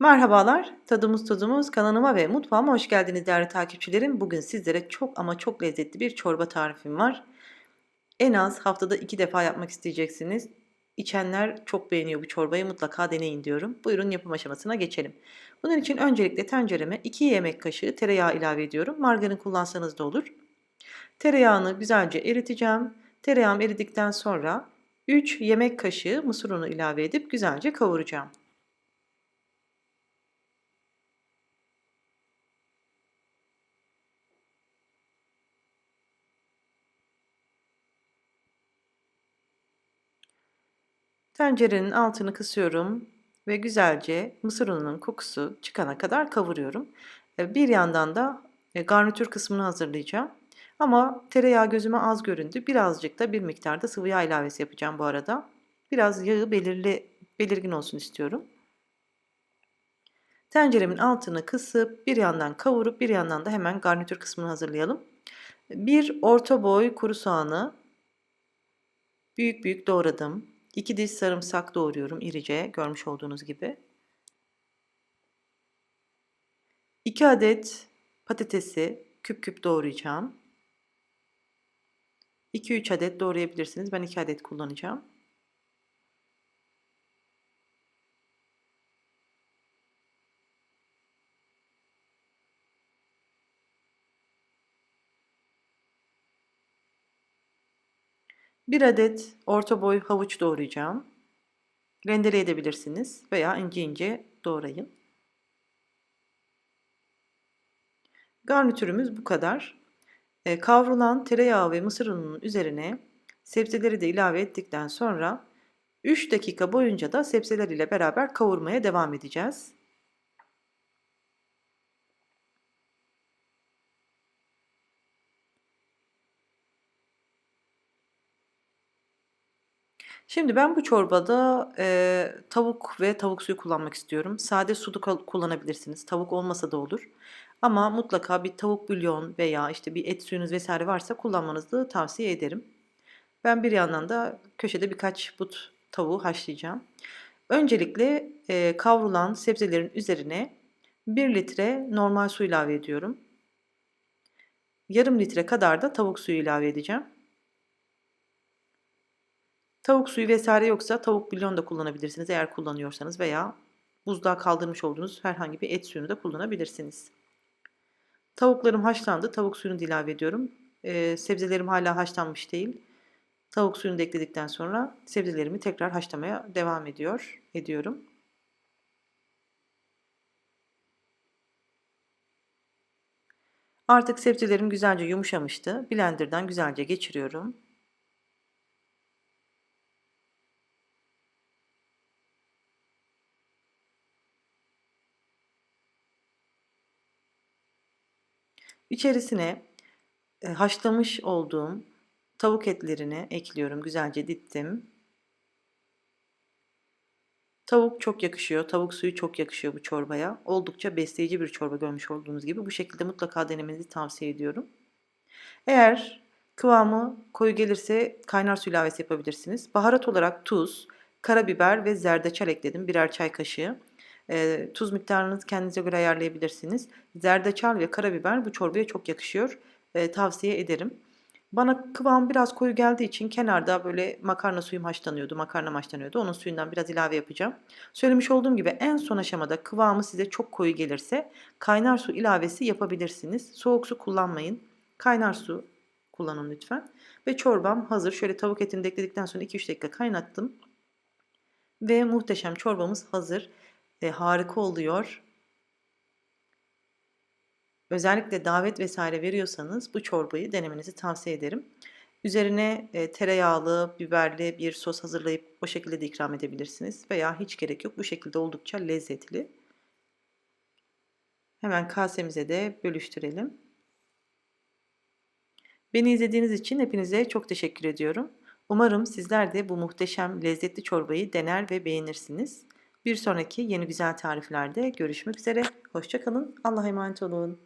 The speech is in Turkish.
Merhabalar, tadımız tuzumuz kanalıma ve mutfağıma hoş geldiniz değerli takipçilerim. Bugün sizlere çok ama çok lezzetli bir çorba tarifim var. En az haftada iki defa yapmak isteyeceksiniz. İçenler çok beğeniyor bu çorbayı mutlaka deneyin diyorum. Buyurun yapım aşamasına geçelim. Bunun için öncelikle tencereme 2 yemek kaşığı tereyağı ilave ediyorum. Margarin kullansanız da olur. Tereyağını güzelce eriteceğim. Tereyağım eridikten sonra 3 yemek kaşığı mısır unu ilave edip güzelce kavuracağım. Tencerenin altını kısıyorum ve güzelce mısır ununun kokusu çıkana kadar kavuruyorum. E, bir yandan da e, garnitür kısmını hazırlayacağım. Ama tereyağı gözüme az göründü. Birazcık da bir miktarda sıvı yağ ilavesi yapacağım bu arada. Biraz yağı belirli belirgin olsun istiyorum. Tenceremin altını kısıp bir yandan kavurup bir yandan da hemen garnitür kısmını hazırlayalım. Bir orta boy kuru soğanı büyük büyük doğradım. 2 diş sarımsak doğruyorum irice görmüş olduğunuz gibi. 2 adet patatesi küp küp doğrayacağım. 2-3 adet doğrayabilirsiniz. Ben 2 adet kullanacağım. Bir adet orta boy havuç doğrayacağım. Rendeleyebilirsiniz veya ince ince doğrayın. Garnitürümüz bu kadar. E, kavrulan tereyağı ve mısır ununun üzerine sebzeleri de ilave ettikten sonra 3 dakika boyunca da sebzeler ile beraber kavurmaya devam edeceğiz. Şimdi ben bu çorbada e, tavuk ve tavuk suyu kullanmak istiyorum. Sade su da kullanabilirsiniz. Tavuk olmasa da olur. Ama mutlaka bir tavuk bulyon veya işte bir et suyunuz vesaire varsa kullanmanızı tavsiye ederim. Ben bir yandan da köşede birkaç but tavuğu haşlayacağım. Öncelikle e, kavrulan sebzelerin üzerine 1 litre normal su ilave ediyorum. Yarım litre kadar da tavuk suyu ilave edeceğim. Tavuk suyu vesaire yoksa tavuk bulyon da kullanabilirsiniz eğer kullanıyorsanız veya buzluğa kaldırmış olduğunuz herhangi bir et suyunu da kullanabilirsiniz. Tavuklarım haşlandı. Tavuk suyunu ilave ediyorum. Ee, sebzelerim hala haşlanmış değil. Tavuk suyunu da ekledikten sonra sebzelerimi tekrar haşlamaya devam ediyor, ediyorum. Artık sebzelerim güzelce yumuşamıştı. Blender'dan güzelce geçiriyorum. İçerisine e, haşlamış olduğum tavuk etlerini ekliyorum. Güzelce dittim. Tavuk çok yakışıyor. Tavuk suyu çok yakışıyor bu çorbaya. Oldukça besleyici bir çorba görmüş olduğunuz gibi. Bu şekilde mutlaka denemenizi tavsiye ediyorum. Eğer kıvamı koyu gelirse kaynar su ilavesi yapabilirsiniz. Baharat olarak tuz, karabiber ve zerdeçal ekledim. Birer çay kaşığı. E, tuz miktarınızı kendinize göre ayarlayabilirsiniz. Zerdeçal ve karabiber bu çorbaya çok yakışıyor. E, tavsiye ederim. Bana kıvam biraz koyu geldiği için kenarda böyle makarna suyum haşlanıyordu, makarna haşlanıyordu. Onun suyundan biraz ilave yapacağım. Söylemiş olduğum gibi en son aşamada kıvamı size çok koyu gelirse kaynar su ilavesi yapabilirsiniz. Soğuk su kullanmayın. Kaynar su kullanın lütfen. Ve çorbam hazır. Şöyle tavuk etini de ekledikten sonra 2-3 dakika kaynattım. Ve muhteşem çorbamız hazır e, harika oluyor. Özellikle davet vesaire veriyorsanız bu çorbayı denemenizi tavsiye ederim. Üzerine e, tereyağlı, biberli bir sos hazırlayıp o şekilde de ikram edebilirsiniz. Veya hiç gerek yok. Bu şekilde oldukça lezzetli. Hemen kasemize de bölüştürelim. Beni izlediğiniz için hepinize çok teşekkür ediyorum. Umarım sizler de bu muhteşem lezzetli çorbayı dener ve beğenirsiniz. Bir sonraki yeni güzel tariflerde görüşmek üzere. Hoşçakalın. Allah'a emanet olun.